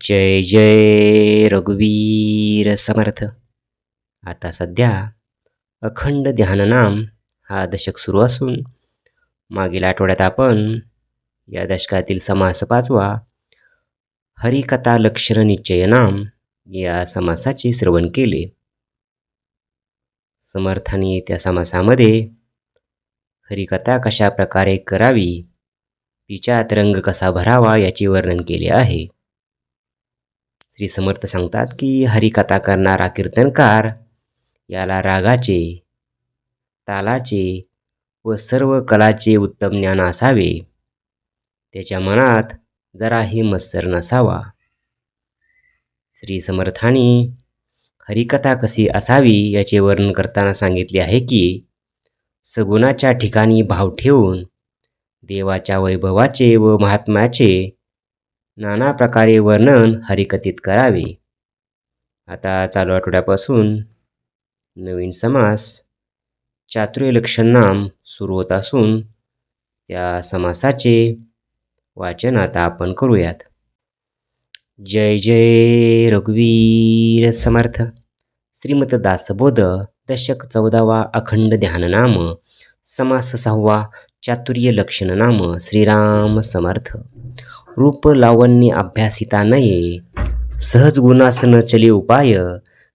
जय जय रघुवीर समर्थ. आता सध्या अखंड ध्याननाम हा दशक सुरू असून मागील आठवड्यात आपण या दशकातील समास पाचवा हरिकथा लक्षण निश्चय नाम या समासाचे श्रवण केले. समर्थाने त्या समासामध्ये हरिकथा कशा प्रकारे करावी तिच्यात रंग कसा भरावा याचे वर्णन केले आहे. श्री समर्थ सांगतात की हरिकथा करणारा कीर्तनकार याला रागाचे तालाचे व सर्व कलाचे उत्तम ज्ञान असावे. त्याच्या मनात जराही मत्सर नसावा. श्री समर्थानी हरिकथा कशी असावी याचे वर्णन करताना सांगितले आहे की सगुणाच्या ठिकाणी भाव ठेवून देवाच्या वैभवाचे व महात्म्याचे नाना प्रकारे वर्णन हरिकथित करावे. आता चालू आठवड्यापासून नवीन समास चातुर्यलक्षण नाम सुरू होत असून त्या समासाचे वाचन आता आपण करूयात. जय जय रघुवीर समर्थ. श्रीमत दासबोध दशक चौदावा अखंड ध्याननाम समास सहावा चातुर्य लक्षण नाम श्रीराम समर्थ. रूपलावण्य अभ्यासिता नये. सहज गुणासन चले उपाय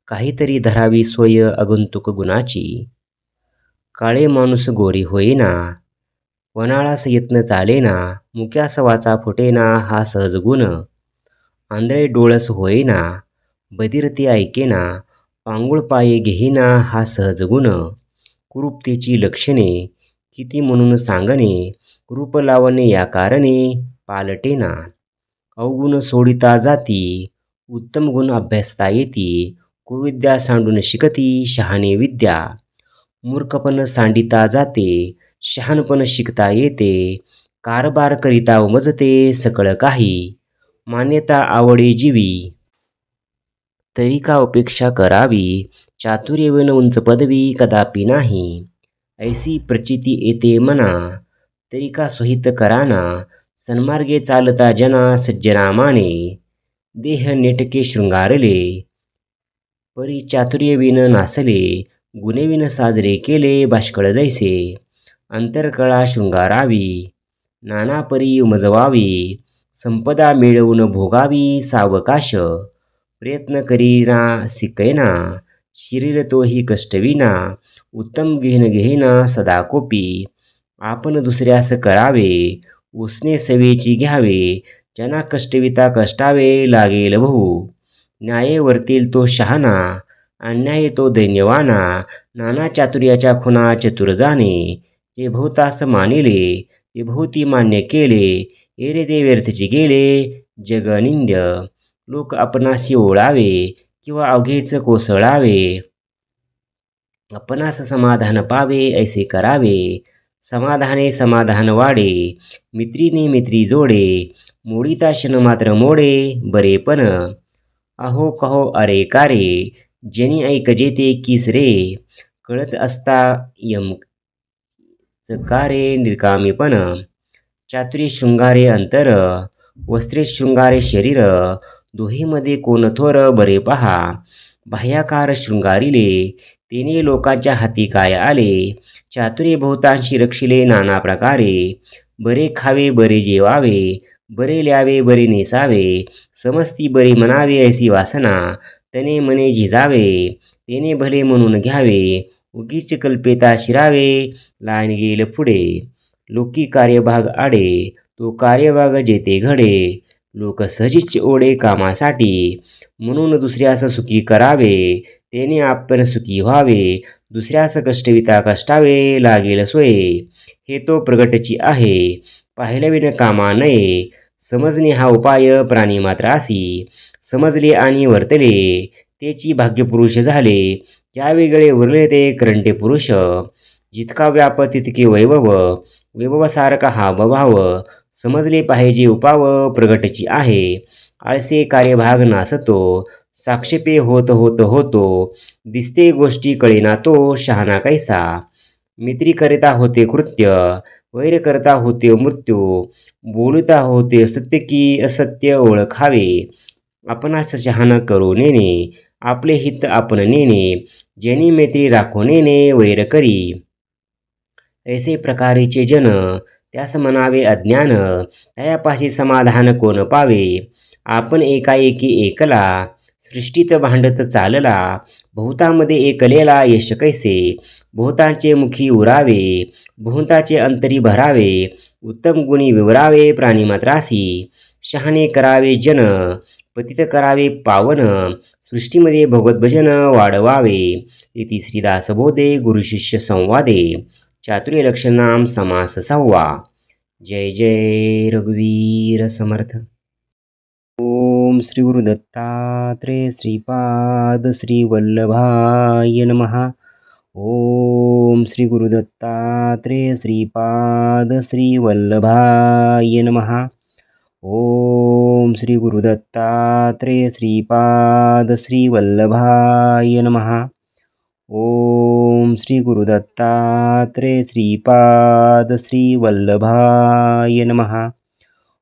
काहीतरी धरावी सोय अगंतुक गुणाची. काळे माणूस गोरी होईना वनाळास यत्न चालेना मुक्यास वाचा फुटेना हा सहज गुण. आंधळे डोळस होईना बदिरती ऐकेना पांगुळ पाये घेईना हा सहज गुण. कुरूपतेची लक्षणे किती म्हणून सांगणे रूप लावणे या कारणे पालटेना अवगुण सोडिता जाती उत्तम गुण अभ्यासता येती कुविद्या सांडून शिकती शहाणे विद्या। मूर्खपण सांडिता जाते शहाणपण शिकता येते कारभार करिता उमजते सकळ काही मान्यता आवडे जीवी। तरी का उपेक्षा करावी चातुर्यवेन उंच पदवी कदापि नाही ऐसी प्रचिती येते मना तरी का स्वहित कराना सन्मार्गे चालता जना सज्जनामाने देह नेटके शृंगारले परी चातुर्यविन नासले गुणेविन साजरे केले बाष्कळ जैसे अंतरकळा शृंगारावी नाना परी उमजवावी संपदा मिळवून भोगावी सावकाश प्रयत्न करीना सिकैना शरीर तोही कष्टविना उत्तम घेन घेना सदा कोपी आपण दुसऱ्यास करावे उसने सवेची घ्यावे ज्यांना कष्टविता कष्टावे लागेल भाऊ न्याये वरतील तो शहाणा अन्याय तो दैन्यवाना नाना चातुर्याच्या खुना चतुर जाणे ते भूतास मानिले ते भूती मान्य केले एरे ते व्यर्थची गेले जगनिंद लोक आपणाशी ओळावे किंवा अवघेच कोसळावे। आपणास समाधान पावे ऐसे करावे। समाधाने समाधान वाडे मित्रीने मित्री जोडे मोडीता क्षण मात्र मोडे बरेपण अहो कहो अरे कारे जनी ऐक जेते किस रे? कळत असता यम चकारे निर्कामीपण चातुर्य शृंगारे अंतर वस्त्रे शृंगारे शरीर दोहीमध्ये कोण थोर बरे पहा. बाह्याकार शृंगारिले तेने लोकांच्या हाती काय आले? चातुर्य बहुतांशी रक्षिले नाना प्रकारे. बरे खावे बरे जेवावे बरे ल्यावे बरे नेसावे समस्ती बरे म्हणावे ऐसी वासना तने मने झिजावे तेने भले म्हणून घ्यावे उगीच कल्पेता शिरावे लाईन गेल पुढे. लोकी कार्यभाग आडे तो कार्यभाग जेते घडे. लोक सहजीच ओढे कामासाठी म्हणून दुसऱ्यास सुखी करावे त्याने आपण सुखी व्हावे दुसऱ्यास कष्टविता कष्टावे लागेल सोये. हे तो प्रगटची आहे पाहिल्याविन कामा नये. समजणे हा उपाय प्राणी मात्र मात्रासी समजले आणि वर्तले तेची भाग्यपुरुष झाले. त्यावेगळे उरले ते करंटे पुरुष. जितका व्याप तितके वैभव वैभवसारखा हा बभाव. समजले पाहिजे उपाव प्रगटची आहे. आळसे कार्यभाग नासतो साक्षेपे होत होत होतो. दिसते गोष्टी कळेना तो शहाणा कैसा. मित्री करिता होते कृत्य वैर करता होते मृत्यू. बोलता होते सत्य की असत्य ओळखावे. आपणास शहाणा करू नेणे आपले हित आपण नेणे जेनी मैत्री राखू नेणे वैर करी. ऐसे प्रकारेचे जन त्यास म्हणावे अज्ञान तयापाशी समाधान कोण पावे. आपण एकाएकी एकला सृष्टीत भांडत चालला. बहुतामध्ये एकलेला यश कैसे बहुतांचे मुखी उरावे बहुताचे अंतरी भरावे उत्तम गुणी विवरावे प्राणीमात्रासी शहाणे करावे जन पतित करावे पावन सृष्टीमध्ये भगवद्भजन वाढवावे. इति श्रीदास बोधे गुरुशिष्य संवादे. चातुर्य लक्षणाम समास सहावा जय जय रघुवीर समर्थ. ओम श्री गुरुदत्तात्रेय श्रीपाद श्री वल्लभाय नमः। ओम श्री गुरुदत्तात्रेय श्रीपाद श्री वल्लभाय नमः। ओम श्री श्रीपाद श्री वल्लभाय नमः। ओम श्री श्रीपाद श्री वल्लभाय नमः।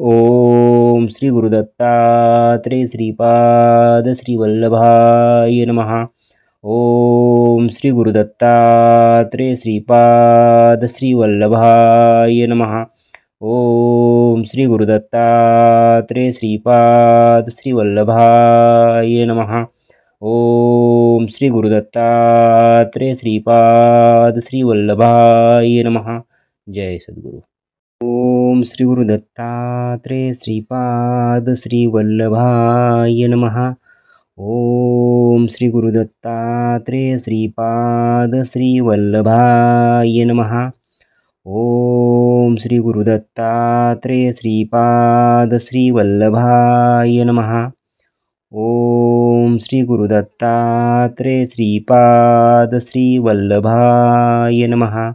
ओम श्री गुरुदत्तात्रेय श्रीपाद श्री वल्लभाय नमः। ओम श्री गुरुदत्तात्रेय श्रीपाद श्री वल्लभाय नमः। ओम श्री गुरुदत्तात्रेय श्रीपाद श्री वल्लभाय नमः। ओम श्री गुरुदत्तात्रेय श्रीपाद श्री वल्लभाय जय सद्गुरु। ओम श्री श्रीपाद श्री वल्लभाय नमः। ओम श्रीगुरुदत्तात्रे श्रीपाद श्री वल्लभाय नमः। ओम श्री गुरुदत्तात्रेय श्रीपाद श्री वल्लभाय नमः। ओम श्री श्रीपाद श्री वल्लभाय नमः।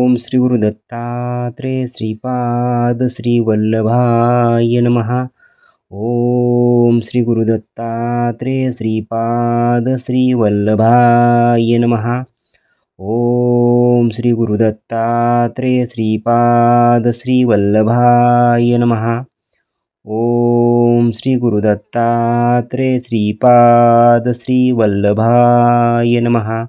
ओम श्रीगुरुदत्तात्रे श्रीपाद श्री वल्लभाय नमः। ओम श्रीगुरुदत्तात्रे श्रीपाद श्री वल्लभाय नमः। ओम श्री गुरुदत्तात्रेय श्रीपाद श्री वल्लभाय नमः। ओम श्री श्रीपाद श्री वल्लभाय नमः।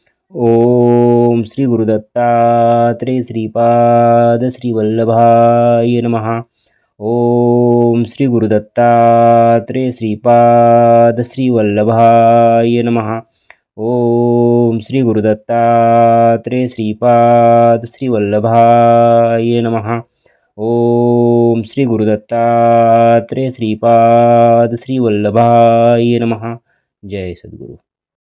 ओम श्री गुरुदत्तात्रेय श्रीपाद श्री वल्लभाय नमः। ओम श्री गुरुदत्तात्रेय श्रीपाद श्री वल्लभाय नमः। ओम श्री गुरुदत्तात्रेय श्रीपाद श्री वल्लभाय नमः। ओम श्री गुरुदत्तात्रेय श्रीपाद श्री वल्लभाय जय सद्गुरू।